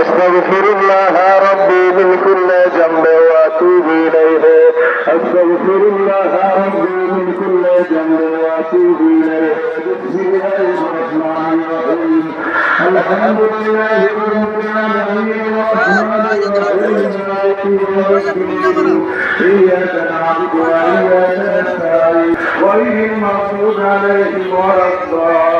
أستغفر الله ربي من كل ذنب وأتوب إليه أستغفر الله ربي من كل ذنب وأتوب إليه بسم الله الرحمن الرحيم الحمد لله رب العالمين الرحمن الرحيم مالك يوم الدين إياك نعبد وإياك نستعين غير المغضوب عليهم ولا الضالين